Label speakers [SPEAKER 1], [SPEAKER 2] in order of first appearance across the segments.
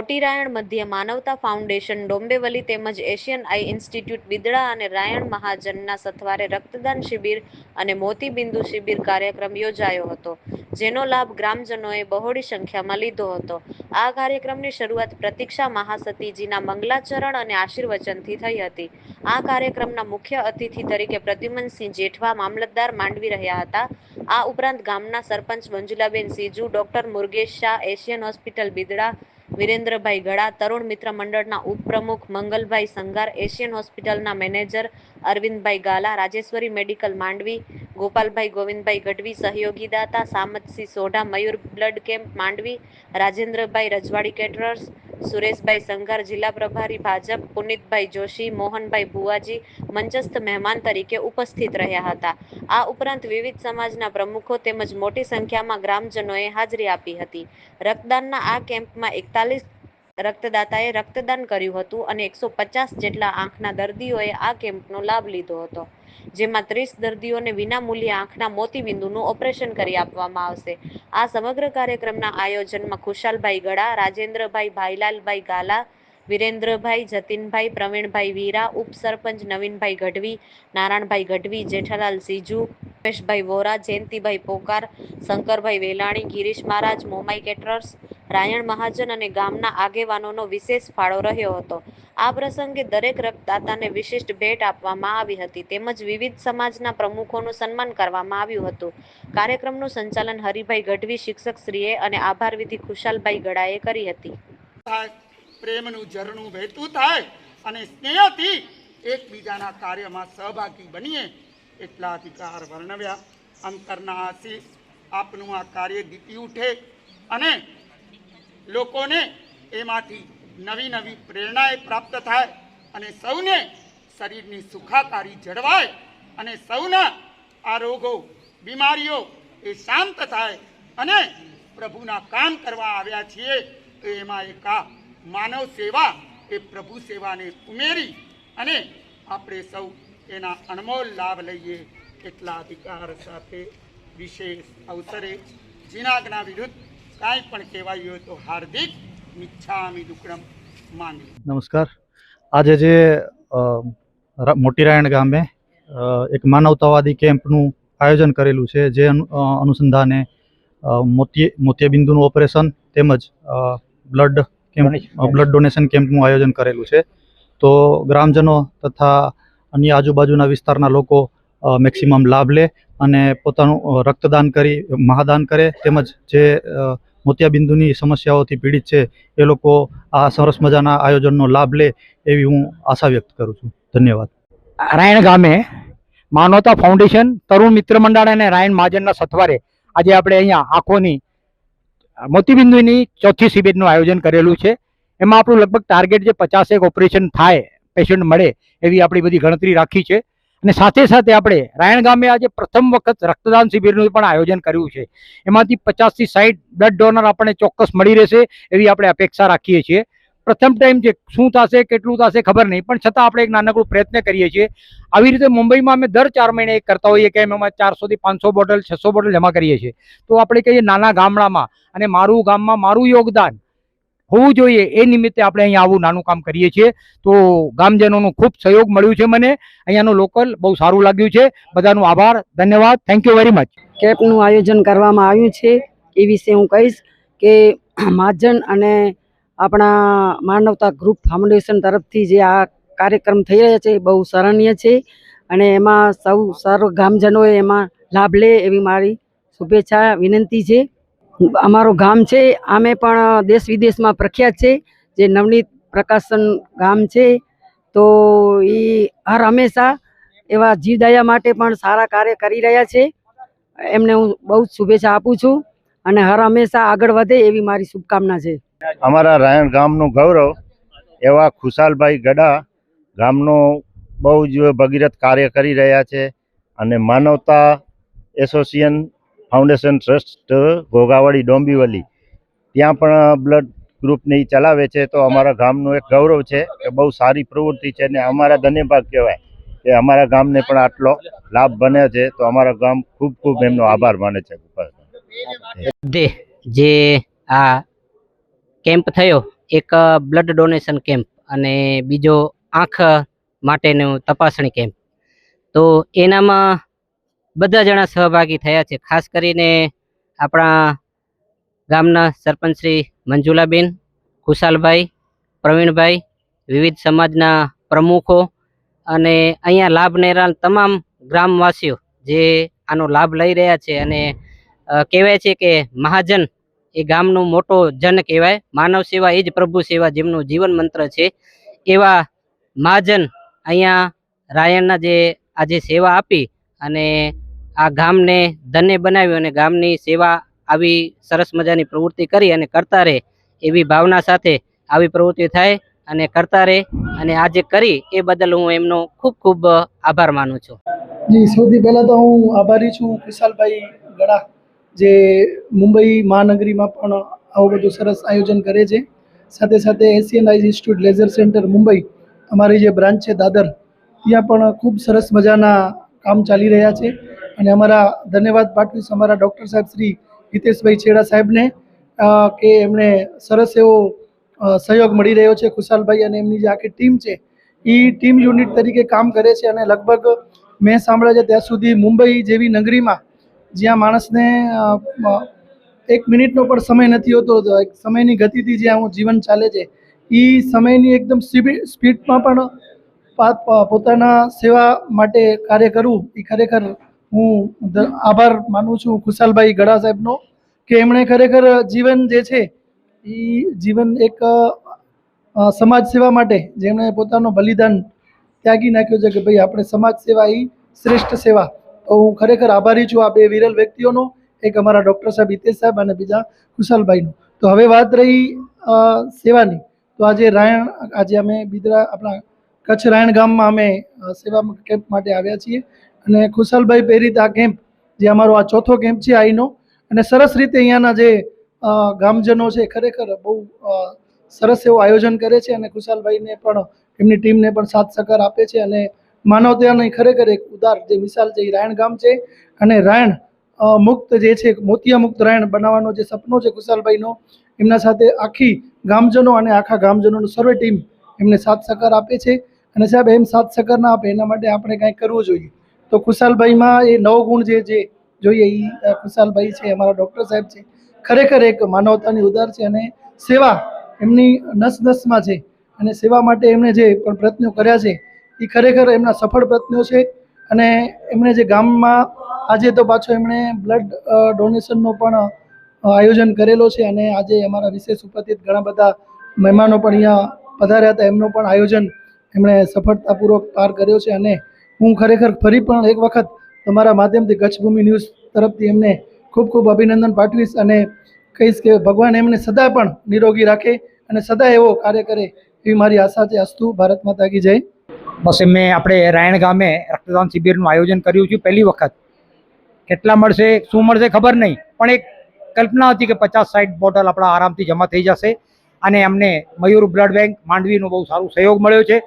[SPEAKER 1] મોટી રાયણ મધ્ય માનવતા ફાઉન્ડેશન, ડોંબેવલી તેમજ એશિયન આઈ ઇન્સ્ટિટ્યૂટ બિદડા અને રાયણ મહાજનના સથવારે રક્તદાન શિબિર અને મોતીબિંદુ શિબિર કાર્યક્રમ યોજાયો હતો, જેનો લાભ ગ્રામજનોએ બહોળી સંખ્યામાં લીધો હતો. આ કાર્યક્રમની શરૂઆત પ્રતીક્ષા મહાસતીજીના મંગલાચરણ અને આશીર્વચનથી થઈ હતી. આ કાર્યક્રમના મુખ્ય અતિથિ તરીકે પ્રદ્યુમનસિંહ જેઠવા મામલતદાર માંડવી રહ્યા હતા. આ ઉપરાંત ગામના sarpanch Manjulaben Siju, doctor Murgesh Shah, Asian hospital Bidada Virendrabhai Gala તરુણ મિત્ર મંડળના ઉપપ્રમુખ મંગલભાઈ સંગાર એશિયન હોસ્પિટલના મેનેજર અરવિંદભાઈ ગાલા, રાજેશ્વરી મેડિકલ માંડવી, ગોપાલભાઈ ગોવિંદભાઈ ગઢવી, સહયોગી દાતા Samatsinh Sodha, Mayur blood camp Mandvi, Rajendrabhai Rajwadi caterers Sureshbhai સંઘાર, જિલ્લા પ્રભારી ભાજપ, પુનિતભાઈ જોશી, મોહનભાઈ ભુવાજી, મંચસ્થ મહેમાન તરીકે ઉપસ્થિત રહ્યા હતા. આ ઉપરાંત વિવિધ સમાજના પ્રમુખો તેમજ મોટી સંખ્યામાં ગ્રામજનોએ હાજરી આપી હતી. રક્તદાનના આ કેમ્પમાં એકતાલીસ રક્તદાતાએ રક્તદાન કર્યું હતું અને એકસો પચાસ જેટલા આંખના દર્દીઓએ આ કેમ્પનો લાભ લીધો હતો. જેમાં ત્રીસ દર્દીઓને વિનામૂલ્યે આંખના મોતીબિંદુનું ઓપરેશન કરી આપવામાં આવશે. આ સમગ્ર કાર્યક્રમના આયોજનમાં ખુશાલભાઈ ગળા રાજેન્દ્રભાઈ ભાઈલાલભાઈ ગાલા, વિરેન્દ્રભાઈ જતીનભાઈ, પ્રવીણભાઈ વીરા, ઉપસરપંચ નવીનભાઈ ગઢવી, નારાયણભાઈ ગઢવી, જેઠાલાલ સીજુ રમેશભાઈ વોરા, જયંતિભાઈ પોકાર, શંકરભાઈ વેલાણી, ગિરીશ મહારાજ, મોમાઈ કેટરર્સ, રાયણ મહાજન અને ગામના આગેવાનોનો વિશેષ ફાળો રહ્યો હતો. આ પ્રસંગે દરેક રક્તદાતાને વિશિષ્ટ ભેટ આપવામાં આવી હતી તેમજ વિવિધ સમાજના પ્રમુખોનું સન્માન કરવામાં આવ્યું હતું. કાર્યક્રમનું સંચાલન હરિભાઈ ગઢવી શિક્ષક શ્રીએ અને આભાર વિધિ ખુશાલભાઈ ગડાએ કરી હતી.
[SPEAKER 2] પ્રેમનું ઝરણું વહેતું થાય અને સ્નેહથી એકબીજાના કાર્યમાં સહભાગી બનીએ એટલા અધિકાર વર્ણવ્યા. અંતરના આશીષ આપનું આ કાર્ય દીપી ઉઠે અને લોકોને એમાંથી નવી નવી પ્રેરણાએ પ્રાપ્ત થાય અને સૌને શરીરની સુખાકારી જળવાય અને સૌના આ રોગો, બીમારીઓ એ શાંત થાય અને પ્રભુના કામ કરવા આવ્યા છીએ તો એમાં એક આ માનવ સેવા, એ પ્રભુ સેવાને ઉમેરી અને આપણે સૌ એના અણમોલ લાભ લઈએ એટલા અધિકાર સાથે વિશેષ અવસરે જીનાગના વિરુદ્ધ કાંઈ પણ કહેવાયું હોય તો હાર્દિક મિચ્છામી દુકડમ માંગી
[SPEAKER 3] નમસ્કાર. આજે જે અ, રા- મોટી રાયણ ગામે એક માનવતાવાદી કેમ્પનું આયોજન કરેલું છે જે અનુસંધાને અ, મોતી મોતિયાબિંદુનું ઓપરેશન તેમજ બ્લડ કેમ્પ બ્લડ ડોનેશન કેમ્પનું આયોજન કરેલું છે. તો ગ્રામજનો તથા અન્ય આજુબાજુના વિસ્તારના લોકો મેક્સિમમ લાભ લે અને પોતાનું રક્તદાન કરી, મહાદાન કરે. તેમજ જે મોતિયાબિંદુની સમસ્યાઓથી પીડિત છે, એ લોકો આ સરસ મજાના આયોજનનો લાભ લે એવી હું આશા વ્યક્ત કરું છું. ધન્યવાદ.
[SPEAKER 4] રાયણ ગામે માનવતા ફાઉન્ડેશન તરુણ મિત્ર મંડળ અને રાયણ મહાજનના સથવારે આજે આપણે અહીંયા આંખોની, મોતીબિંદુની ચોથી શિબિરનું આયોજન કરેલું છે. એમાં આપણું લગભગ ટાર્ગેટ જે પચાસેક ઓપરેશન થાય પેશન્ટ મળે એવી આપણી બધી ગણતરી રાખી છે. અને સાથે સાથે આપણે રાયણ ગામે આજે પ્રથમ વખત રક્તદાન શિબિરનું પણ આયોજન કર્યું છે. એમાંથી પચાસથી સાઠ બ્લડ ડોનર આપણને ચોક્કસ મળી રહેશે એવી આપણે અપેક્ષા રાખીએ છીએ. પ્રથમ ટાઈમ છે શું થશે, કેટલું થશે ખબર નહીં, પણ છતાં આપણે એક નાનકડું પ્રયત્ન કરીએ છીએ. આવી રીતે મુંબઈમાં અમે દર ચાર મહિને એક કરતા હોઈએ કે એમાં ચારસોથી પાંચસો બોટલ, છસો બોટલ જમા કરીએ છીએ. તો આપણે કહીએ નાના ગામડામાં અને મારું ગામમાં મારું યોગદાન હોવું જોઈએ. એ નિમિત્તે આપણે અહીંયા આવું નાનું કામ કરીએ છીએ. તો ગામજનોનું ખૂબ સહયોગ મળ્યું છે મને. અહીંયાનું લોકલ બહુ સારું લાગ્યું છે. બધાનો આભાર. ધન્યવાદ. થેન્ક યુ વેરી મચ
[SPEAKER 5] કેમ્પનું આયોજન કરવામાં આવ્યું છે એ વિશે હું કહીશ કે મહાજન અને આપણા માનવતા ગ્રુપ ફાઉન્ડેશન તરફથી જે આ કાર્યક્રમ થઈ રહ્યા છે એ બહુ સરાહનીય છે અને એમાં સૌ સર્વ ગામજનોએ એમાં લાભ લે એવી મારી શુભેચ્છા, વિનંતી છે. અમારું ગામ છે, આમે પણ દેશ વિદેશમાં પ્રખ્યાત છે, જે નવનીત પ્રકાશન ગામ છે. તો એ હર હંમેશા એવા જીવદયા માટે પણ સારા કાર્ય કરી રહ્યા છે. એમને હું બહુ જ શુભેચ્છા આપું છું અને હર હંમેશા આગળ વધે એવી મારી શુભકામના છે.
[SPEAKER 6] અમારા રાયણ ગામનું ગૌરવ એવા ખુશાલભાઈ ગડા ગામનો બહુ જ ભગીરથ કાર્ય કરી રહ્યા છે અને Manavta association foundation trust, Ghoghawadi, Dombivli. ત્યાં પણ બ્લડ ગ્રુપને એ ચલાવે છે, તો અમારા ગામનું એક ગૌરવ છે કે બહુ સારી પ્રવૃત્તિ છે અને અમારા ધન્યભાગ કહેવાય કે અમારા ગામને પણ આટલો લાભ બને છે, તો અમારા ગામ ખૂબ ખૂબ એમનો આભાર માને છે.
[SPEAKER 7] જે આ કેમ્પ થયો, એક બ્લડ ડોનેશન કેમ્પ અને બીજો આંખ માટેનું તપાસણી કેમ્પ. તો એનામાં બધા જણા સહભાગી થયા છે. ખાસ કરીને આપણા ગામના સરપંચ શ્રી મંજુલાબેન, ખુશાલભાઈ, પ્રવીણભાઈ, વિવિધ સમાજના પ્રમુખો અને અહીંયા લાભ લેનાર તમામ ગ્રામવાસીઓ જે આનો લાભ લઈ રહ્યા છે અને કહેવાય છે કે મહાજન એ ગામનો મોટો જન કહેવાય. માનવ સેવા એ જ પ્રભુ સેવા જેમનું જીવન મંત્ર છે. એવા મહાજન અહીંયા રાયણના જે આજે સેવા આપી અને આ ગામને ધન્ય બનાવ્યું અને ગામની સેવા આવી સરસ મજાની પ્રવૃત્તિ કરી અને કરતા રહે એવી ભાવના સાથે આવી પ્રવૃત્તિ થાય અને કરતા રહે અને આજે કરી એ બદલ હું એમનો ખૂબ ખૂબ આભાર માનું છું.
[SPEAKER 8] જી, સૌથી પહેલાં તો હું આભારી છું વિશાલભાઈ ગડા, જે મુંબઈ મહાનગરીમાં પણ આવું બધું સરસ આયોજન કરે છે. સાથે સાથે Asian eyes institute laser centre Mumbai, અમારી જે બ્રાન્ચ છે દાદર, ત્યાં પણ ખૂબ સરસ મજાના કામ ચાલી રહ્યા છે. અને અમારા ધન્યવાદ પાઠવીશ અમારા ડૉક્ટર સાહેબ શ્રી હિતેશભાઈ છેડા સાહેબને કે એમણે સરસ એવો સહયોગ મળી રહ્યો છે ખુશાલભાઈ અને એમની જે આખી ટીમ છે એ ટીમ યુનિટ તરીકે કામ કરે છે અને લગભગ મેં સાંભળ્યા છે ત્યાં સુધી મુંબઈ જેવી નગરીમાં જ્યાં માણસને એક મિનિટનો પણ સમય નથી હોતો સમયની ગતિથી જ્યાં હું જીવન ચાલે છે એ સમયની એકદમ સ્પીડ સ્પીડમાં પણ પોતાના સેવા માટે કાર્ય કરવું એ ખરેખર હું આભાર માનું છું ખુશાલભાઈ ગડા સાહેબનો, કે એમણે ખરેખર જીવન જે છે, એ જીવન એક સમાજ સેવા માટે જેમણે પોતાનું બલિદાન ત્યાગી નાખ્યું છે કે ભાઈ આપણે સમાજ સેવા એ શ્રેષ્ઠ સેવા. તો હું ખરેખર આભારી છું આ બે વિરલ વ્યક્તિઓનો, એક અમારા ડૉક્ટર સાહેબ હિતેશ સાહેબ અને બીજા ખુશાલભાઈનો. તો હવે વાત રહી સેવાની. તો આજે રાયણ, આજે અમે બિદરા આપણા કચ્છ રાયણ ગામમાં અમે સેવા કેમ્પ માટે આવ્યા છીએ. અને ખુશાલભાઈ પ્રેરિત આ કેમ્પ, જે અમારો આ ચોથો કેમ્પ છે આઈનો અને સરસ રીતે અહીંયાના જે ગામજનો છે, ખરેખર બહુ સરસ એવું આયોજન કરે છે અને ખુશાલભાઈને પણ, એમની ટીમને પણ સાથ સહકાર આપે છે અને માનવતાની ખરેખર એક ઉદાર જે મિસાલ છે એ રાયણ ગામ છે. અને રાયણ મુક્ત જે છે, મોતિયા મુક્ત રાયણ બનાવવાનો જે સપનો છે ખુશાલભાઈનો, એમના સાથે આખી ગામજનો અને આખા ગામજનોનું સર્વે ટીમ એમને સાથ સહકાર આપે છે. અને સાહેબ, એમ સાત સહકાર ના આપે, એના માટે આપણે કાંઈક કરવું જોઈએ. તો ખુશાલભાઈમાં એ નવ ગુણ જે જે જોઈએ એ ખુશાલભાઈ છે, અમારા ડૉક્ટર સાહેબ છે, ખરેખર એક માનવતાની ઉદાર છે અને સેવા એમની નસ નસમાં છે. અને સેવા માટે એમણે જે પણ પ્રયત્નો કર્યા છે એ ખરેખર એમના સફળ પ્રયત્નો છે. અને એમણે જે ગામમાં આજે તો પાછો એમણે બ્લડ ડોનેશનનો પણ આયોજન કરેલો છે. અને આજે અમારા વિશેષ ઉપસ્થિત ઘણા બધા મહેમાનો પણ અહીંયા પધાર્યા હતા. એમનું પણ આયોજન એમણે સફળતાપૂર્વક પાર કર્યો છે અને હું ખરેખર ફરી પણ એક વખત તમારા માધ્યમથી કચ્છ ભૂમિ ન્યૂઝ તરફથી એમને ખૂબ ખૂબ અભિનંદન પાઠવીશ અને કહીશ કે ભગવાન એમને સદા પણ નિરોગી રાખે અને સદા એવો કાર્ય કરે એવી મારી આશા છે. અસ્તુ, ભારત માતા કી જય.
[SPEAKER 4] બસ એમને આપણે રાયણ ગામે રક્તદાન શિબિરનું આયોજન કર્યું છે પહેલી વખત. કેટલા મળશે, શું મળશે ખબર નહીં, પણ એક કલ્પના હતી કે પચાસ સાઠ બોટલ આપણા આરામથી જમા થઈ જશે અને અમને મયુર બ્લડ બેંક માંડવીનો બહુ સારો સહયોગ મળ્યો છે.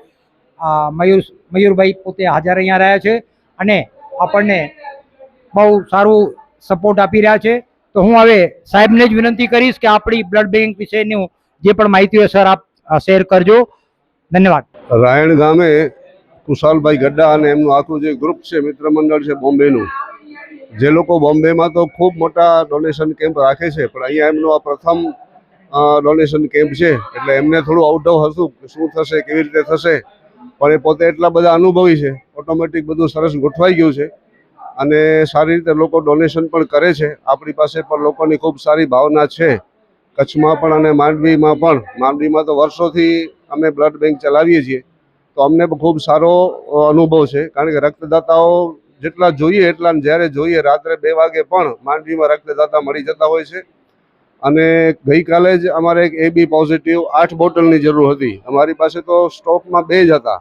[SPEAKER 4] મયુર મયુરભાઈ પોતે હાજર અહીંયા રહ્યા છે અને આપણને બહુ સારું સપોર્ટ આપી રહ્યા છે. તો હું હવે સાહેબને જ વિનંતી કરીશ કે આપણી બ્લડ બેંક વિશેનું જે પણ માહિતી હોય સર આપ શેર કરજો. ધન્યવાદ.
[SPEAKER 9] રાયણ ગામે કુશાલભાઈ ગડ્ડા અને એમનું આખું જે ગ્રુપ છે મિત્ર મંડળ છે બોમ્બેનું, જે લોકો બોમ્બેમાં તો ખૂબ મોટા ડોનેશન કેમ્પ રાખે છે, પણ અહીંયા એમનો આ પ્રથમ ડોનેશન કેમ્પ છે, એટલે એમને થોડું આઉટ ઓફ હતું શું થશે, કેવી રીતે થશે પણ એ પોતે એટલા બધા અનુભવી છે ઓટોમેટિક બધું સરસ ગોઠવાઈ ગયું છે. અને સારી રીતે લોકો ડોનેશન પણ કરે છે. આપણી પાસે પણ લોકોની ખૂબ સારી ભાવના છે. કચ્છમાં પણ અને માંડવીમાં પણ. માંડવીમાં તો વર્ષોથી અમે બ્લડ બેંક ચલાવીએ છીએ. તો અમને ખૂબ સારો અનુભવ છે. કારણ કે રક્તદાતાઓ જેટલા જોઈએ એટલા જ્યારે જોઈએ રાત્રે બે વાગે પણ માંડવીમાં રક્તદાતા મળી જતા હોય છે. અને ગઈકાલે જ અમારે એક એ બી પોઝિટિવ આઠ બોટલની જરૂર હતી. અમારી પાસે તો સ્ટોકમાં બે જ હતા.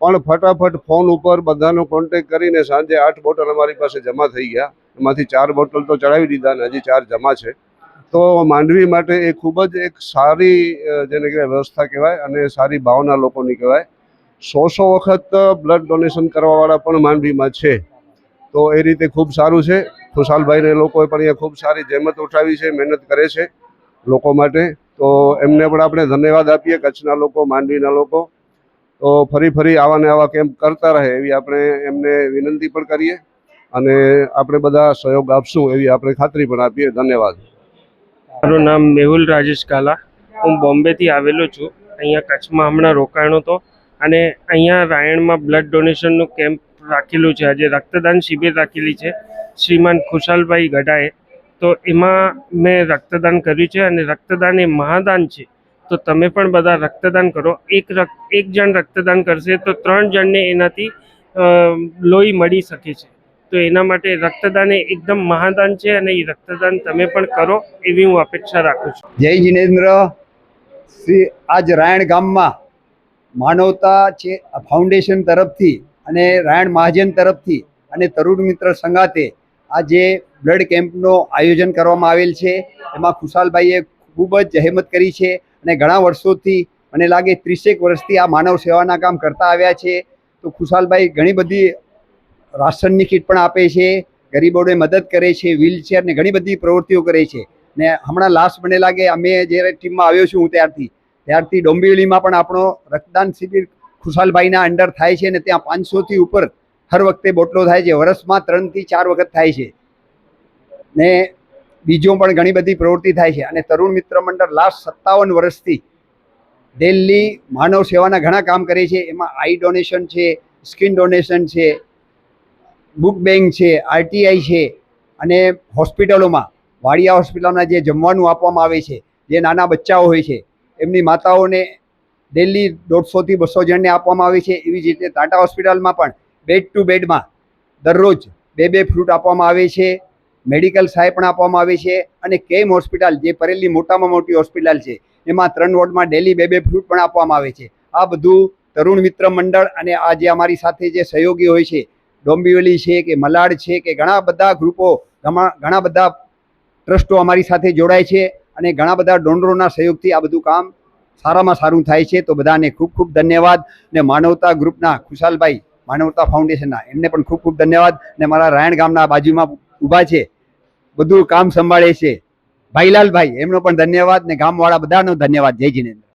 [SPEAKER 9] પણ ફટાફટ ફોન ઉપર બધાનો કોન્ટેક કરીને સાંજે આઠ બોટલ અમારી પાસે જમા થઈ ગયા. એમાંથી ચાર બોટલ તો ચડાવી દીધા અને હજી ચાર જમા છે. તો માંડવી માટે એ ખૂબ જ એક સારી જેને કહેવાય, વ્યવસ્થા કહેવાય અને સારી ભાવના લોકોની કહેવાય. સો સો વખત બ્લડ ડોનેશન કરવાવાળા પણ માંડવીમાં છે. તો એ રીતે ખૂબ સારું છે. ખુશાલભાઈને લોકોએ પણ અહીંયા ખૂબ સારી જહેમત ઉઠાવી છે, મહેનત કરે છે લોકો માટે. તો એમને પણ આપણે ધન્યવાદ આપીએ કચ્છના લોકો, માંડવીના લોકો. તો ફરી ફરી આવા ને આવા કેમ્પ કરતા રહે એવી આપણે એમને વિનંતી પણ કરીએ અને આપણે બધા સહયોગ આપશું એવી આપણે ખાતરી પણ આપીએ. ધન્યવાદ.
[SPEAKER 10] મારું નામ મેહુલ રાજેશ કાલા. હું બોમ્બેથી આવેલો છું. અહીંયા કચ્છમાં હમણાં રોકાણો હતો અને અહીંયા રાયણમાં બ્લડ ડોનેશનનું કેમ્પ રાખેલું છે. આજે રક્તદાન શિબિર રાખેલી છે. શ્રીમાન ખુશાલભાઈ ગઢાએ. તો એમાં મેં રક્તદાન કર્યું છે અને રક્તદાન એ મહાદાન છે. તો તમે પણ બધા રક્તદાન કરો. એક રક્ત એક જણ રક્તદાન કરશે તો ત્રણ જણને એનાથી લોહી મળી શકે છે. તો એના માટે રક્તદાન એ એકદમ મહાદાન છે અને એ રક્તદાન તમે પણ કરો એવી હું અપેક્ષા રાખું છું.
[SPEAKER 11] જય જિનેન્દ્ર. શ્રી આજ રાયણ ગામમાં માનવતા છે, ફાઉન્ડેશન તરફથી અને રાયણ મહાજન તરફથી અને તરુણ મિત્ર સંગાતે જે બ્લડ કેમ્પનો આયોજન કરવામાં આવેલ છે. એમાં ખુશાલભાઈએ ખૂબ જ જહેમત કરી છે અને ઘણા વર્ષોથી મને લાગે ત્રીસેક વર્ષથી આ માનવ સેવાના કામ કરતા આવ્યા છે. તો ખુશાલભાઈ ઘણી બધી રાશનની કીટ પણ આપે છે, ગરીબોને મદદ કરે છે વ્હીલચેરને ઘણી બધી પ્રવૃત્તિઓ કરે છે. ને હમણાં લાસ્ટ મને લાગે અમે જ્યારે ટીમમાં આવ્યો છું હું ત્યારથી ત્યારથી ડોંબિવલીમાં પણ આપણો રક્તદાન શિબિર ખુશાલભાઈના અંડર થાય છે ને ત્યાં પાંચસોથી ઉપર હર વખતે બોટલો થાય છે. વર્ષમાં ત્રણથી ચાર વખત થાય છે. ને બીજો પણ ઘણી બધી પ્રવૃત્તિ થાય છે. અને તરુણ મિત્ર મંડળ લાસ્ટ સત્તાવન વર્ષથી દિલ્હી માનવ સેવાના ઘણા કામ કરે છે. એમાં આઈ ડોનેશન છે, સ્કિન ડોનેશન છે, બુક બેંક છે, આરટીઆઈ છે અને હોસ્પિટલોમાં, વાડિયા હોસ્પિટલમાં જે જમવાનું આપવામાં આવે છે, જે નાના બચ્ચાઓ હોય છે, એમની માતાઓને ડેલી દોઢસોથી બસો જણને આપવામાં આવે છે. એવી જ રીતે ટાટા હોસ્પિટલમાં પણ બેડ ટુ બેડમાં દરરોજ બે બે ફ્રૂટ આપવામાં આવે છે. મેડિકલ સહાય પણ આપવામાં આવે છે અને કેમ હોસ્પિટલ જે પરેલી મોટામાં મોટી હોસ્પિટલ છે, એમાં ત્રણ વોર્ડમાં ડેલી બે બે ફ્રૂટ પણ આપવામાં આવે છે. આ બધું તરુણ મિત્ર મંડળ અને આ જે અમારી સાથે જે સહયોગી હોય છે, ડોંબિવલી છે કે મલાડ છે કે ઘણા બધા ગ્રુપો ઘણા બધા ટ્રસ્ટો અમારી સાથે જોડાય છે અને ઘણા બધા ડોનરોના સહયોગથી આ બધું કામ સારામાં સારું થાય છે, તો બધાને ખૂબ ખૂબ ધન્યવાદ. ને માનવતા ગ્રુપના ખુશાલભાઈ, માનવતા ફાઉન્ડેશનના, એમને પણ ખૂબ ખૂબ ધન્યવાદ. ને મારા રાયણ ગામના બાજુમાં ઊભા છે, બધું કામ સંભાળે છે. ભાઈલાલભાઈ, એમનો પણ ધન્યવાદ ને ગામવાળા બધાનો ધન્યવાદ. જય જીનેન્દ્ર.